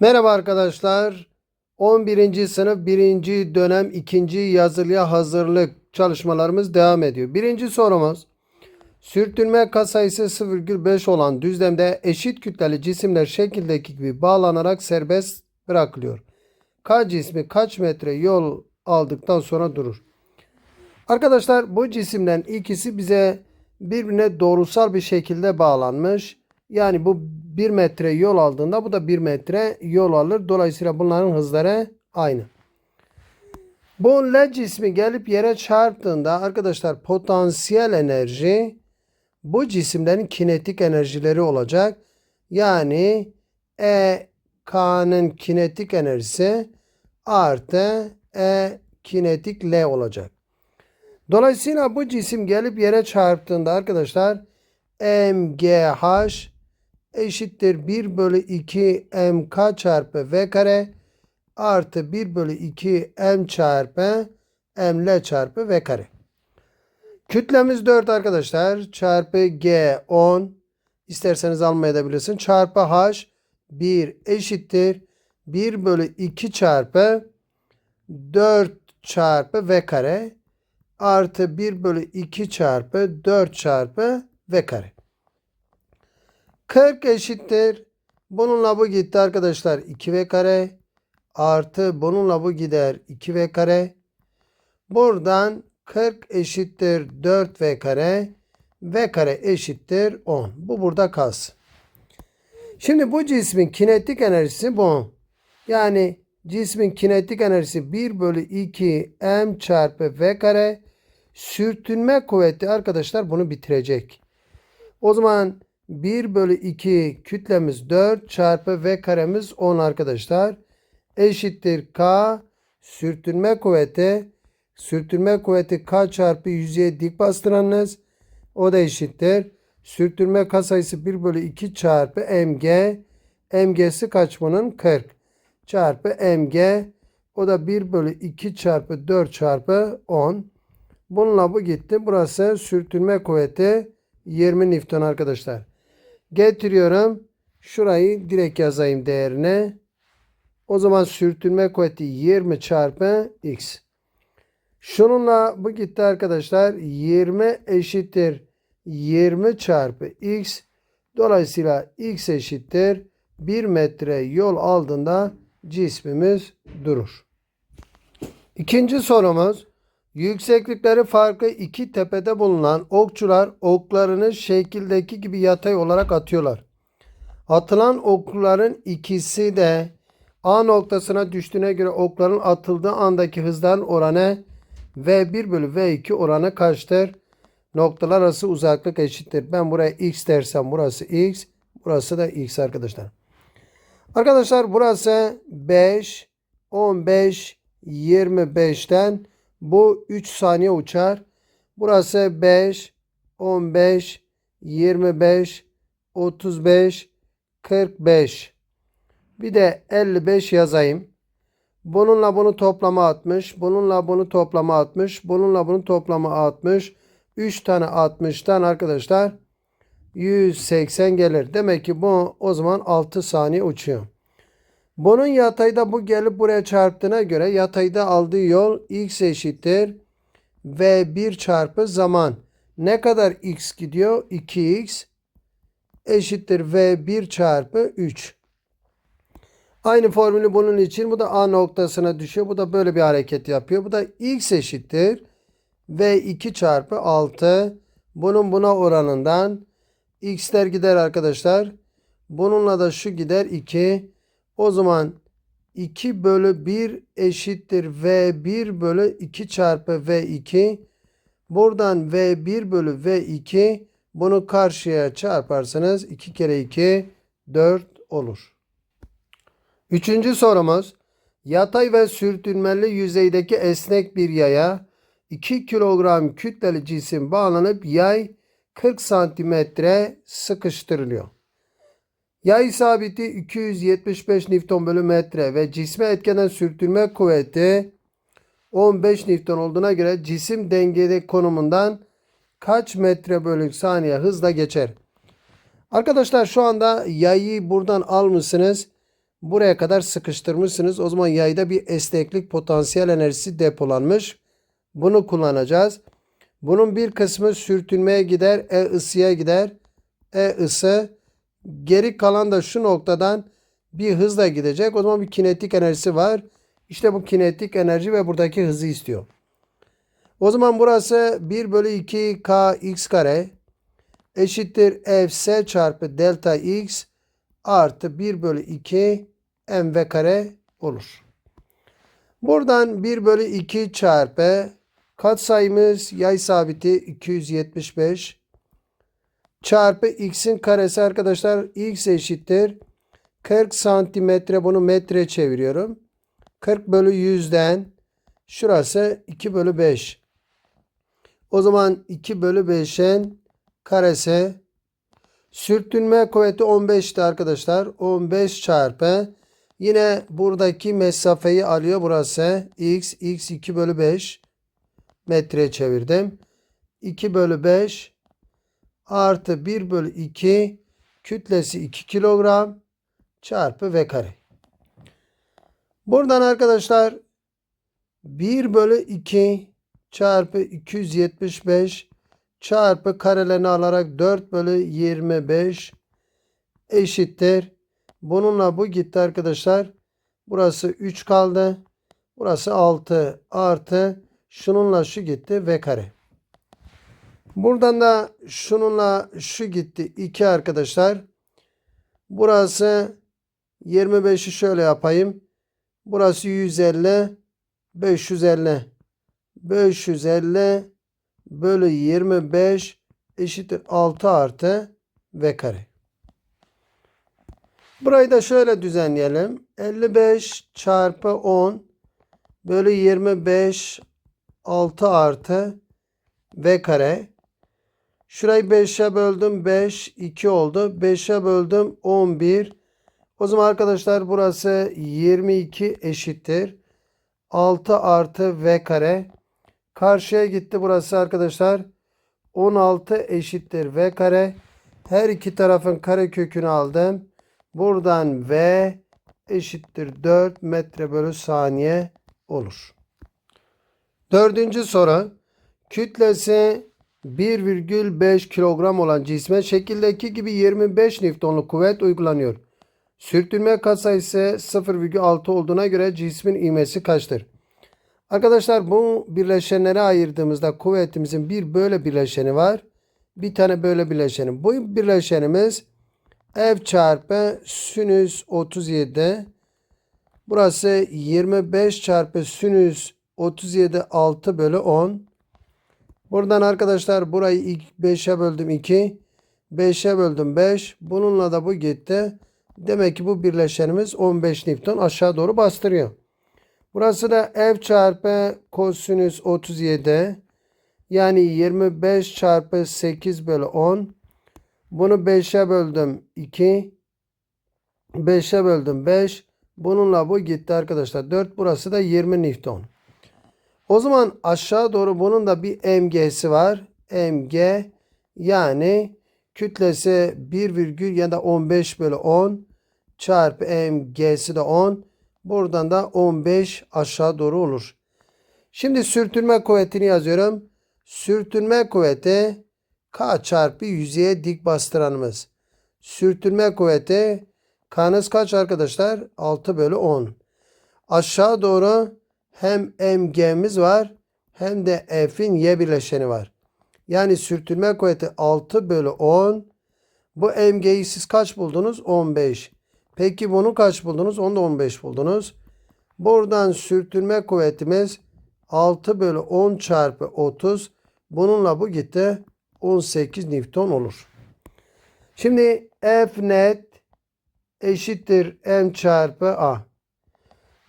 Merhaba arkadaşlar. 11. sınıf 1. dönem 2. yazılıya hazırlık çalışmalarımız devam ediyor. Birinci sorumuz. Sürtünme katsayısı 0,5 olan düzlemde eşit kütleli cisimler şekildeki gibi bağlanarak serbest bırakılıyor. K cismi kaç metre yol aldıktan sonra durur? Arkadaşlar bu cisimden ikisi bize birbirine doğrusal bir şekilde bağlanmış. Yani bu 1 metre yol aldığında bu da 1 metre yol alır. Dolayısıyla bunların hızları aynı. Bu L cismi gelip yere çarptığında arkadaşlar potansiyel enerji bu cisimlerin kinetik enerjileri olacak. Yani E K'nın kinetik enerjisi artı E kinetik L olacak. Dolayısıyla bu cisim gelip yere çarptığında arkadaşlar MGH eşittir 1 bölü 2 MK çarpı V kare artı 1 bölü 2 M çarpı ML çarpı V kare. Kütlemiz 4 arkadaşlar. Çarpı G 10. İsterseniz almayabilirsin. Çarpı H 1 eşittir. 1 bölü 2 çarpı 4 çarpı V kare artı 1 bölü 2 çarpı 4 çarpı V kare. 40 eşittir. Bununla bu gitti arkadaşlar 2V kare artı bununla bu gider 2V kare. Buradan 40 eşittir 4V kare. V kare eşittir 10. Bu burada kalsın. Şimdi bu cismin kinetik enerjisi bu. Yani cismin kinetik enerjisi 1 bölü 2 m çarpı v kare. Sürtünme kuvveti arkadaşlar bunu bitirecek. O zaman 1 bölü 2 kütlemiz 4 çarpı v karemiz 10 arkadaşlar. Eşittir k sürtünme kuvveti. Sürtünme kuvveti k çarpı yüzeye dik bastıranınız. O da eşittir. Sürtünme katsayısı 1 bölü 2 çarpı mg. mg'si kaç bunun? 40 çarpı mg. O da 1 bölü 2 çarpı 4 çarpı 10. Bununla bu gitti. Burası sürtünme kuvveti 20 Newton arkadaşlar. Getiriyorum. Şurayı direkt yazayım değerine. O zaman sürtünme kuvveti 20 çarpı x. Şununla bu gitti arkadaşlar. 20 eşittir 20 çarpı x. Dolayısıyla x eşittir 1 metre yol aldığında cismimiz durur. İkinci sorumuz. Yükseklikleri farklı iki tepede bulunan okçular oklarını şekildeki gibi yatay olarak atıyorlar. Atılan okların ikisi de A noktasına düştüğüne göre okların atıldığı andaki hızdan oranı V1 bölü V2 oranı kaçtır? Noktalar arası uzaklık eşittir. Ben buraya x dersem burası x. Burası da x arkadaşlar. Arkadaşlar burası 5, 15, 25'ten bu 3 saniye uçar. Burası 5, 15, 25, 35, 45. Bir de 55 yazayım. Bununla bunu toplama 60. Bununla bunu toplama 60. Bununla bunu toplama 60. 3 tane 60'tan arkadaşlar 180 gelir. Demek ki bu o zaman 6 saniye uçuyor. Bunun yatayda bu gelip buraya çarptığına göre yatayda aldığı yol x eşittir v1 çarpı zaman. Ne kadar x gidiyor? 2x eşittir v1 çarpı 3. Aynı formülü bunun için bu da A noktasına düşüyor. Bu da böyle bir hareket yapıyor. Bu da x eşittir v2 çarpı 6. Bunun buna oranından x'ler gider arkadaşlar. Bununla da şu gider 2. O zaman 2 bölü 1 eşittir V1 bölü 2 çarpı V2. Buradan V1 bölü V2 bunu karşıya çarparsanız 2 kere 2 4 olur. Üçüncü sorumuz. Yatay ve sürtünmeli yüzeydeki esnek bir yaya 2 kilogram kütleli cisim bağlanıp yay 40 santimetre sıkıştırılıyor. Yay sabiti 275 Newton bölü metre ve cisme etkenen sürtünme kuvveti 15 Newton olduğuna göre cisim dengede konumundan kaç metre bölü saniye hızla geçer? Arkadaşlar şu anda yayı buradan almışsınız. buraya kadar sıkıştırmışsınız. O zaman yayda bir esneklik potansiyel enerjisi depolanmış. Bunu kullanacağız. Bunun bir kısmı sürtünmeye gider, E ısıya gider. E ısı geri kalan da şu noktadan bir hızla gidecek. O zaman bir kinetik enerjisi var. İşte bu kinetik enerji ve buradaki hızı istiyor. O zaman burası 1 bölü 2 k x kare eşittir fs çarpı delta x artı 1 bölü 2 mv kare olur. Buradan 1 bölü 2 çarpı katsayımız yay sabiti 275 çarpı x'in karesi arkadaşlar x eşittir 40 santimetre bunu metre çeviriyorum. 40 bölü 100'den şurası 2 bölü 5. O zaman 2 bölü 5'in karesi sürtünme kuvveti 15'ti arkadaşlar. 15 çarpı yine buradaki mesafeyi alıyor burası. x x 2 bölü 5 metreye çevirdim. 2 bölü 5 artı 1 bölü 2 kütlesi 2 kilogram çarpı v kare. Buradan arkadaşlar 1 bölü 2 çarpı 275 çarpı karelerini alarak 4 bölü 25 eşittir. Bununla bu gitti arkadaşlar. Burası 3 kaldı. Burası 6 artı şununla şu gitti v kare. Buradan da şununla şu gitti 2 arkadaşlar. Burası 25'i şöyle yapayım. Burası 150 550 550 bölü 25 eşittir 6 artı v kare. Burayı da şöyle düzenleyelim. 55 çarpı 10 bölü 25 6 artı v kare. Şurayı 5'e böldüm 5 2 oldu. 5'e böldüm 11. O zaman arkadaşlar burası 22 eşittir. 6 artı v kare. Karşıya gitti burası arkadaşlar. 16 eşittir v kare. Her iki tarafın kare kökünü aldım. Buradan v eşittir 4 metre bölü saniye olur. Dördüncü soru. Kütlesi 1,5 kilogram olan cisme şekildeki gibi 25 Newton'luk kuvvet uygulanıyor. Sürtünme katsayısı 0,6 olduğuna göre cismin ivmesi kaçtır? Arkadaşlar bu birleşenlere ayırdığımızda kuvvetimizin bir böyle birleşeni var. Bir tane böyle bileşeni. Bu birleşenimiz F çarpı sinüs 37. Burası 25 çarpı sinüs 37 6 bölü 10. Buradan arkadaşlar burayı ilk 5'e böldüm 2. 5'e böldüm 5. Bununla da bu gitti. Demek ki bu birleşenimiz 15 Newton aşağı doğru bastırıyor. Burası da F çarpı kosinüs 37. Yani 25 çarpı 8 bölü 10. Bunu 5'e böldüm 2. 5'e böldüm 5. Bununla bu gitti arkadaşlar. 4 burası da 20 Newton. O zaman aşağı doğru bunun da bir mg'si var. mg yani kütlesi 1 virgül ya da 15 bölü 10 çarpı mg'si de 10. Buradan da 15 aşağı doğru olur. Şimdi sürtünme kuvvetini yazıyorum. Sürtünme kuvveti K çarpı yüzeye dik bastıranımız. Sürtünme kuvveti K'nız kaç arkadaşlar? 6 bölü 10. Aşağı doğru hem mg'miz var hem de f'in y bileşeni var. Yani sürtünme kuvveti 6 bölü 10. Bu mg'yi siz kaç buldunuz? 15. Peki bunu kaç buldunuz? Onu da 15 buldunuz. Buradan sürtünme kuvvetimiz 6 bölü 10 çarpı 30. Bununla bu gitti. 18 Newton olur. Şimdi F net eşittir M çarpı A.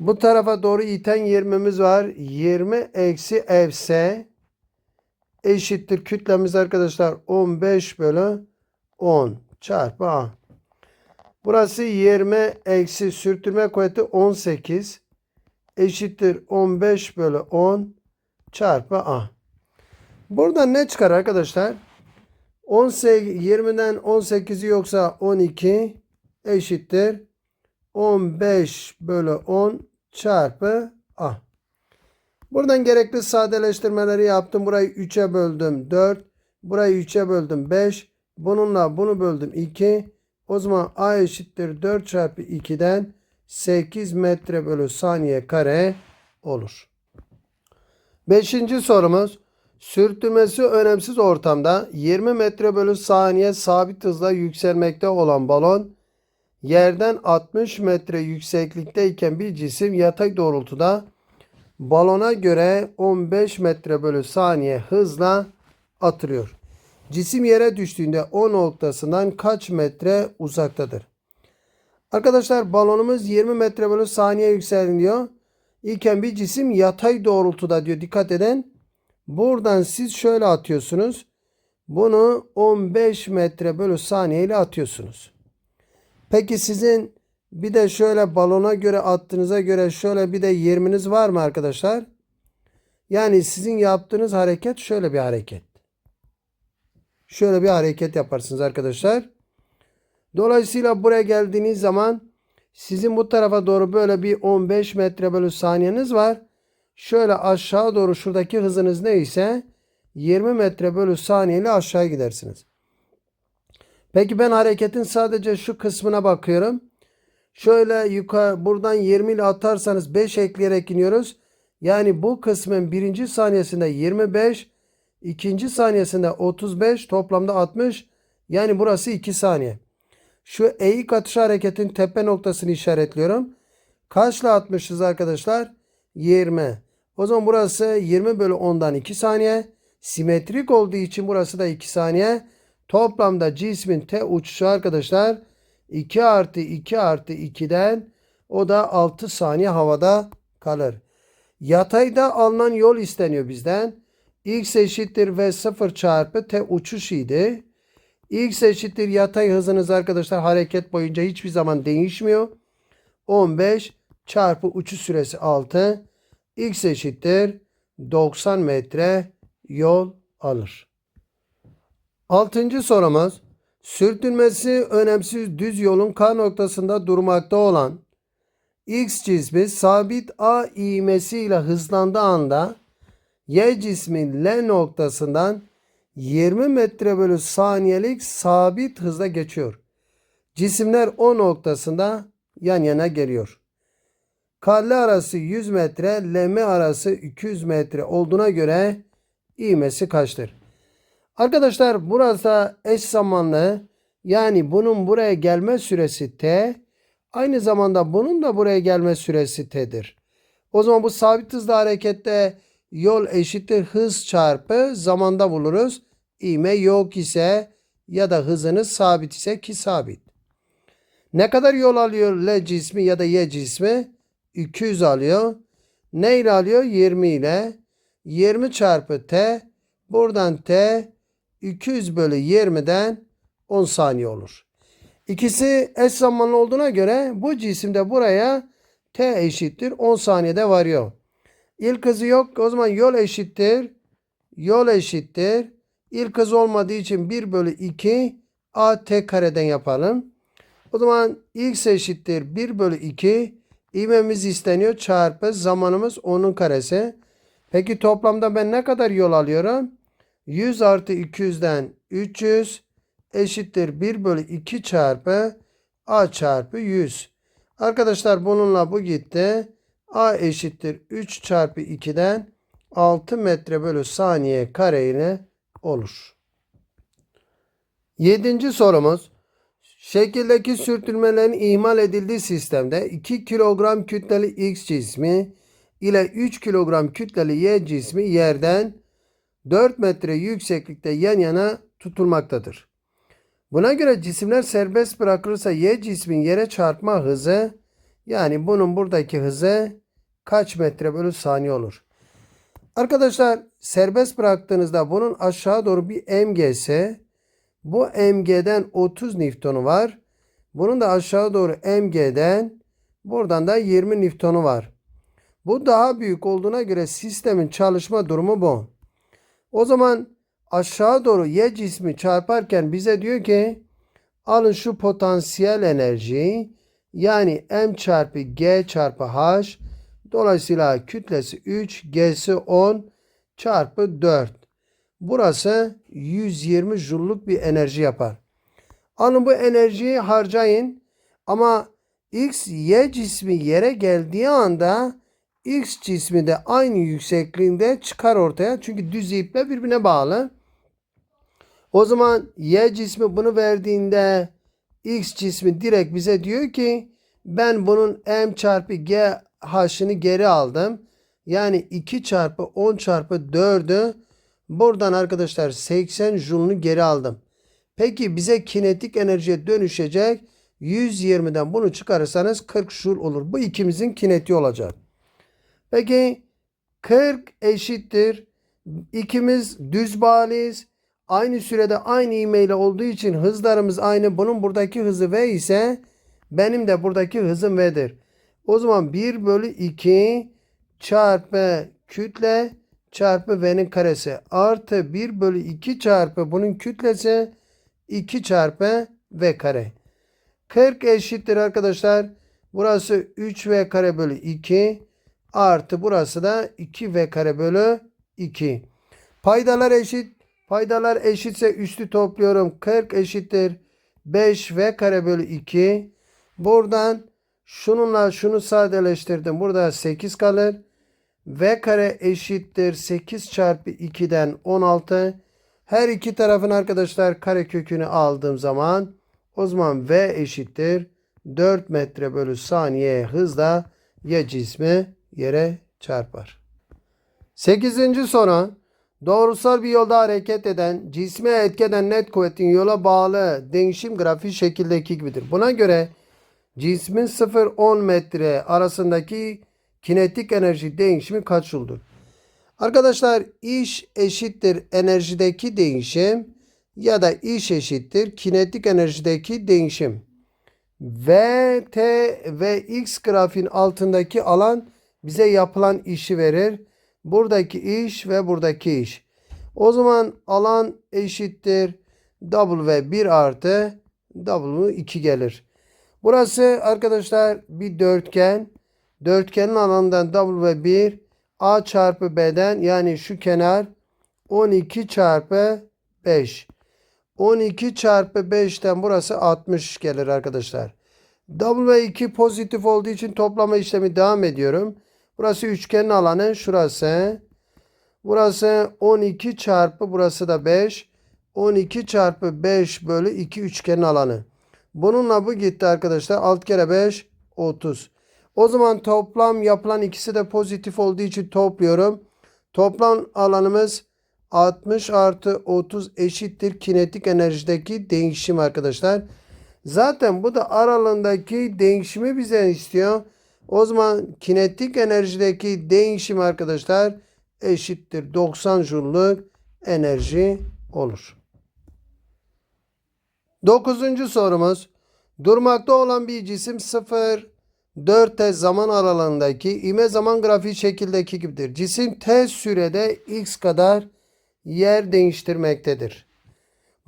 Bu tarafa doğru iten 20'miz var. 20 eksi Fs eşittir kütlemiz arkadaşlar 15 bölü 10 çarpı A. Burası 20 eksi sürtünme kuvveti 18 eşittir 15 bölü 10 çarpı A. Buradan ne çıkar arkadaşlar? 18, 20'den 18'i yoksa 12 eşittir 15 bölü 10 çarpı A. Buradan gerekli sadeleştirmeleri yaptım. Burayı 3'e böldüm 4. Burayı 3'e böldüm 5. Bununla bunu böldüm 2. O zaman A eşittir 4 çarpı 2'den 8 metre bölü saniye kare olur. Beşinci sorumuz. Sürtünmesi önemsiz ortamda 20 metre bölü saniye sabit hızla yükselmekte olan balon yerden 60 metre yükseklikteyken bir cisim yatay doğrultuda balona göre 15 metre bölü saniye hızla atılıyor. Cisim yere düştüğünde o noktasından kaç metre uzaktadır? Arkadaşlar balonumuz 20 metre bölü saniye yükseliyor. İlken bir cisim yatay doğrultuda diyor. Dikkat edin. Buradan siz şöyle atıyorsunuz. Bunu 15 metre bölü saniye ile atıyorsunuz. Peki sizin bir de şöyle balona göre attığınıza göre şöyle bir de 20'niz var mı arkadaşlar? Yani sizin yaptığınız hareket şöyle bir hareket. Şöyle bir hareket yaparsınız arkadaşlar. Dolayısıyla buraya geldiğiniz zaman sizin bu tarafa doğru böyle bir 15 metre bölü saniyeniz var. Şöyle aşağı doğru şuradaki hızınız neyse 20 metre bölü saniye ile aşağı gidersiniz. Peki ben hareketin sadece şu kısmına bakıyorum. Şöyle yukarı buradan 20 ile atarsanız 5 ekleyerek iniyoruz. Yani bu kısmın birinci saniyesinde 25, ikinci saniyesinde 35, toplamda 60. Yani burası 2 saniye. Şu eğik atış hareketin tepe noktasını işaretliyorum. Kaçla atmışız arkadaşlar? 20. O zaman burası 20 bölü 10'dan 2 saniye. Simetrik olduğu için burası da 2 saniye. Toplamda cismin T uçuşu arkadaşlar 2 artı 2 artı 2'den o da 6 saniye havada kalır. Yatayda alınan yol isteniyor bizden. X eşittir v 0 çarpı T uçuş idi. X eşittir yatay hızınız arkadaşlar hareket boyunca hiçbir zaman değişmiyor. 15 çarpı uçuş süresi 6. X eşittir 90 metre yol alır. Altıncı sorumuz. Sürtünmesi önemsiz düz yolun K noktasında durmakta olan X cismi sabit A ivmesiyle hızlandığı anda Y cismin L noktasından 20 metre bölü saniyelik sabit hızla geçiyor. Cisimler o noktasında yan yana geliyor. Kalle arası 100 metre, LM arası 200 metre olduğuna göre ivmesi kaçtır? Arkadaşlar burası eş zamanlı yani bunun buraya gelme süresi t aynı zamanda bunun da buraya gelme süresi t'dir. O zaman bu sabit hızlı harekette yol eşittir hız çarpı zamanda buluruz. İğme yok ise ya da hızınız sabit ise ki sabit. Ne kadar yol alıyor L cismi ya da Y cismi? 200 alıyor. Ne ile alıyor? 20 ile. 20 çarpı T. Buradan T 200 bölü 20'den 10 saniye olur. İkisi eş zamanlı olduğuna göre bu cisim de buraya T eşittir 10 saniyede varıyor. İlk hızı yok. O zaman yol eşittir. Yol eşittir. İlk hız olmadığı için 1 bölü 2 AT kareden yapalım. O zaman x eşittir 1 bölü 2. İvmemiz isteniyor çarpı zamanımız 10'un karesi. Peki toplamda ben ne kadar yol alıyorum? 100 artı 200'den 300 eşittir 1 bölü 2 çarpı a çarpı 100. Arkadaşlar bununla bu gitti. a eşittir 3 çarpı 2'den 6 metre bölü saniye kare ile olur. Yedinci sorumuz. Şekildeki sürtünmelerin ihmal edildiği sistemde 2 kilogram kütleli X cismi ile 3 kilogram kütleli Y cismi yerden 4 metre yükseklikte yan yana tutulmaktadır. Buna göre cisimler serbest bırakılırsa Y cismin yere çarpma hızı yani bunun buradaki hızı kaç metre bölü saniye olur? Arkadaşlar serbest bıraktığınızda bunun aşağı doğru bir MGS bu MG'den 30 Newton'u var. Bunun da aşağı doğru MG'den buradan da 20 Newton'u var. Bu daha büyük olduğuna göre sistemin çalışma durumu bu. O zaman aşağı doğru Y cismi çarparken bize diyor ki alın şu potansiyel enerjiyi Yani M çarpı G çarpı H. Dolayısıyla kütlesi 3, G'si 10 çarpı 4. Burası 120 joule'luk bir enerji yapar. Alın bu enerjiyi harcayın. Ama X, Y cismi yere geldiği anda X cismi de aynı yüksekliğinde çıkar ortaya. Çünkü düz iple birbirine bağlı. O zaman Y cismi bunu verdiğinde X cismi direkt bize diyor ki ben bunun M çarpı G H'ını geri aldım. Yani 2 çarpı 10 çarpı 4'ü buradan arkadaşlar 80 joule'unu geri aldım. Peki bize kinetik enerjiye dönüşecek 120'den bunu çıkarırsanız 40 joule olur. Bu ikimizin kinetiği olacak. Peki 40 eşittir. İkimiz düz bağlıyız. Aynı sürede aynı ivmeyle olduğu için hızlarımız aynı. Bunun buradaki hızı V ise benim de buradaki hızım V'dir. O zaman 1 bölü 2 çarpı kütle çarpı V'nin karesi artı 1 bölü 2 çarpı bunun kütlesi 2 çarpı V kare. 40 eşittir arkadaşlar. Burası 3V kare bölü 2 artı burası da 2V kare bölü 2. Paydalar eşit. Paydalar eşitse üstü topluyorum. 40 eşittir 5V kare bölü 2. Buradan şununla şunu sadeleştirdim. Burada 8 kalır. V kare eşittir 8 çarpı 2'den 16. Her iki tarafın arkadaşlar kare kökünü aldığım zaman o zaman V eşittir 4 metre bölü saniye hızla Y cismi yere çarpar. 8. soru. Doğrusal bir yolda hareket eden, cisme etkeden net kuvvetin yola bağlı değişim grafiği şekildeki gibidir. Buna göre cismin 0-10 metre arasındaki kinetik enerji değişimi kaç joul'dur? Arkadaşlar iş eşittir enerjideki değişim ya da iş eşittir kinetik enerjideki değişim. V, T ve X grafiğin altındaki alan bize yapılan işi verir. Buradaki iş ve buradaki iş. O zaman alan eşittir W 1 artı W 2 gelir. Burası arkadaşlar bir dörtgen. Dörtgenin alanından W 1 A çarpı B'den yani şu kenar 12 çarpı 5. 12 çarpı 5'ten burası 60 gelir arkadaşlar. W2 pozitif olduğu için toplama işlemi devam ediyorum. Burası üçgenin alanı. Şurası. Burası 12 çarpı burası da 5. 12 çarpı 5 bölü 2 üçgenin alanı. Bununla bu gitti arkadaşlar. 6 kere 5 30. O zaman toplam yapılan ikisi de pozitif olduğu için topluyorum. Toplam alanımız 60 artı 30 eşittir kinetik enerjideki değişim arkadaşlar. Zaten bu da aralığındaki değişimi bize istiyor. O zaman kinetik enerjideki değişim arkadaşlar eşittir 90 joule'luk enerji olur. Dokuzuncu sorumuz. Durmakta olan bir cisim 0 4 t zaman aralığındaki ime zaman grafiği şekildeki gibidir. Cisim t sürede x kadar yer değiştirmektedir.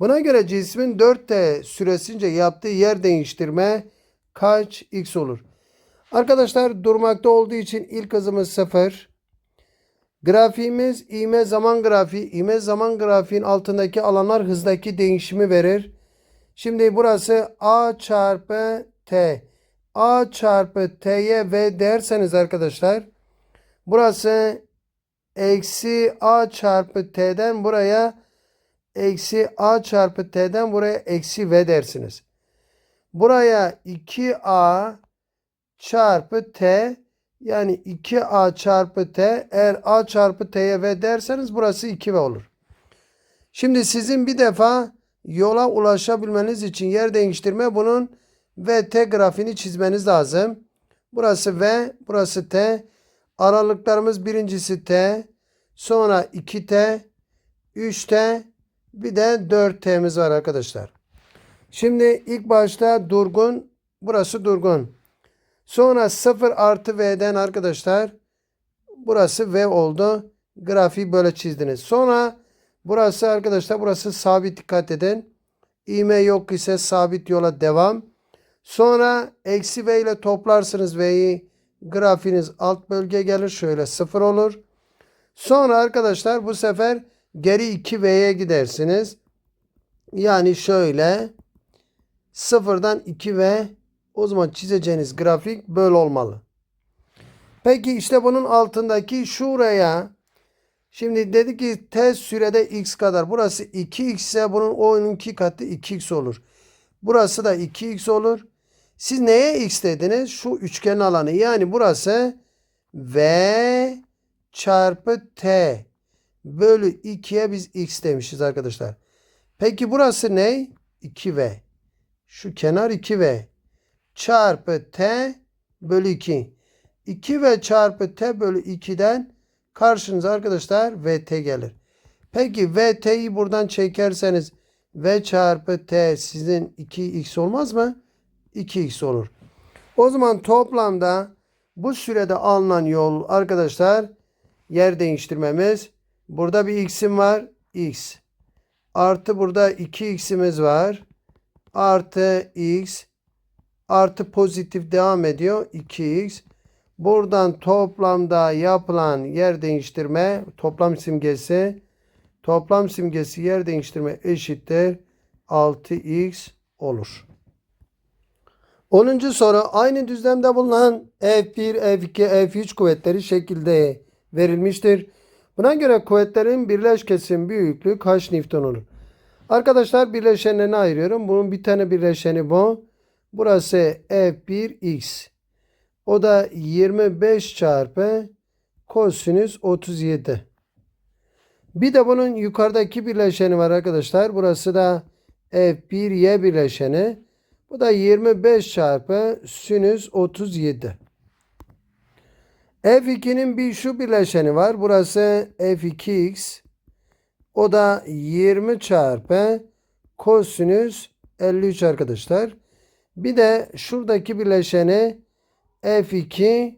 Buna göre cismin 4t süresince yaptığı yer değiştirme kaç x olur? Arkadaşlar durmakta olduğu için ilk hızımız 0. Grafiğimiz ivme zaman grafiği. İvme zaman grafiğin altındaki alanlar hızdaki değişimi verir. Şimdi burası A çarpı T. A çarpı T'ye V derseniz arkadaşlar. Burası eksi A çarpı T'den buraya eksi A çarpı T'den buraya eksi V dersiniz. Buraya 2A çarpı t yani 2a çarpı t eğer a çarpı t'ye v derseniz burası 2v olur. Şimdi sizin bir defa yola ulaşabilmeniz için yer değiştirme bunun v t grafiğini çizmeniz lazım. Burası v, burası t. Aralıklarımız birincisi t, sonra 2t, 3t, bir de 4t'miz var arkadaşlar. Şimdi ilk başta durgun, burası durgun. Sonra 0 artı V'den arkadaşlar burası V oldu. Grafiği böyle çizdiniz. Sonra burası arkadaşlar burası sabit dikkat edin. İğme yok ise sabit yola devam. Sonra eksi V ile toplarsınız V'yi. Grafiniz alt bölge gelir. Şöyle sıfır olur. Sonra arkadaşlar bu sefer geri 2V'ye gidersiniz. Yani şöyle sıfırdan 2V o zaman çizeceğiniz grafik böyle olmalı. Peki işte bunun altındaki şuraya şimdi dedi ki test sürede x kadar. Burası 2x ise bunun o'nun 2 katı 2x olur. Burası da 2x olur. Siz neye x dediniz? Şu üçgen alanı. Yani burası v çarpı t bölü 2'ye biz x demişiz arkadaşlar. Peki burası ne? 2v. Şu kenar 2v çarpı t bölü 2. 2v çarpı t bölü 2'den karşınıza arkadaşlar vt gelir. Peki vt'yi buradan çekerseniz v çarpı t sizin 2x olmaz mı? 2x olur. O zaman toplamda bu sürede alınan yol arkadaşlar yer değiştirmemiz. Burada bir x'im var. x. Artı burada 2x'imiz var. Artı x. Artı pozitif devam ediyor. 2x. Buradan toplamda yapılan yer değiştirme toplam simgesi toplam simgesi yer değiştirme eşittir 6x olur. 10. soru aynı düzlemde bulunan F1, F2, F3 kuvvetleri şekilde verilmiştir. Buna göre kuvvetlerin birleşkesinin büyüklüğü kaç Newton olur? Arkadaşlar birleşenlerini ayırıyorum. Bunun bir tane birleşeni bu. Burası F1x. O da 25 çarpı kosinüs 37. Bir de bunun yukarıdaki birleşeni var arkadaşlar. Burası da F1y birleşeni. Bu da 25 çarpı sinüs 37. F2'nin bir şu bileşeni var. Burası F2x. O da 20 çarpı kosinüs 53 arkadaşlar. Bir de şuradaki bileşeni F2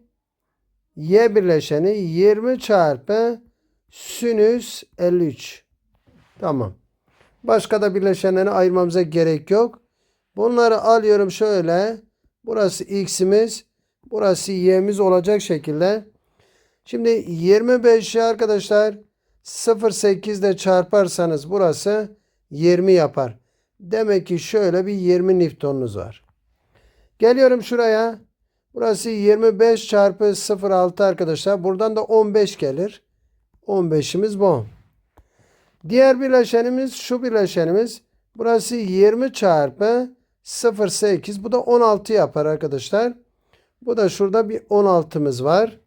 y birleşeni 20 çarpı sinüs 53. Tamam. Başka da bileşenlerini ayırmamıza gerek yok. Bunları alıyorum şöyle. Burası x'imiz. Burası y'miz olacak şekilde. Şimdi 25'i arkadaşlar 0.8 ile çarparsanız burası 20 yapar. Demek ki şöyle bir 20 Newton'unuz var. Geliyorum şuraya. Burası 25 çarpı 0.6 arkadaşlar. Buradan da 15 gelir. 15'imiz bu. Diğer bileşenimiz şu bileşenimiz. Burası 20 çarpı 0.8 bu da 16 yapar arkadaşlar. Bu da şurada bir 16'mız var.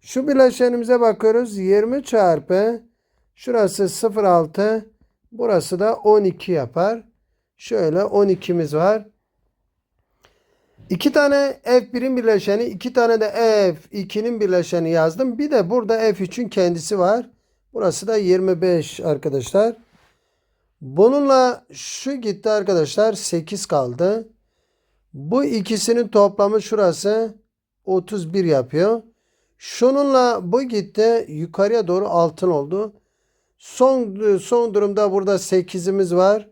Şu bileşenimize bakıyoruz. 20 çarpı şurası 0.6 burası da 12 yapar. Şöyle 12'miz var. İki tane F1'in birleşeni, iki tane de F2'nin birleşeni yazdım. Bir de burada F3'ün kendisi var. Burası da 25 arkadaşlar. Bununla şu gitti arkadaşlar 8 kaldı. Bu ikisinin toplamı şurası 31 yapıyor. Şununla bu gitti yukarıya doğru altın oldu. Son son durumda burada 8'imiz var.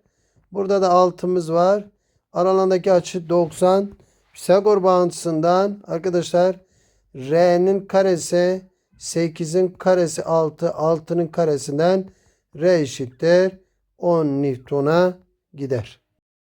Burada da altımız var. Aralarındaki açı 90. Pisagor bağıntısından arkadaşlar R'nin karesi 8'in karesi 6. 6'nın karesinden R eşittir 10 Newton'a gider.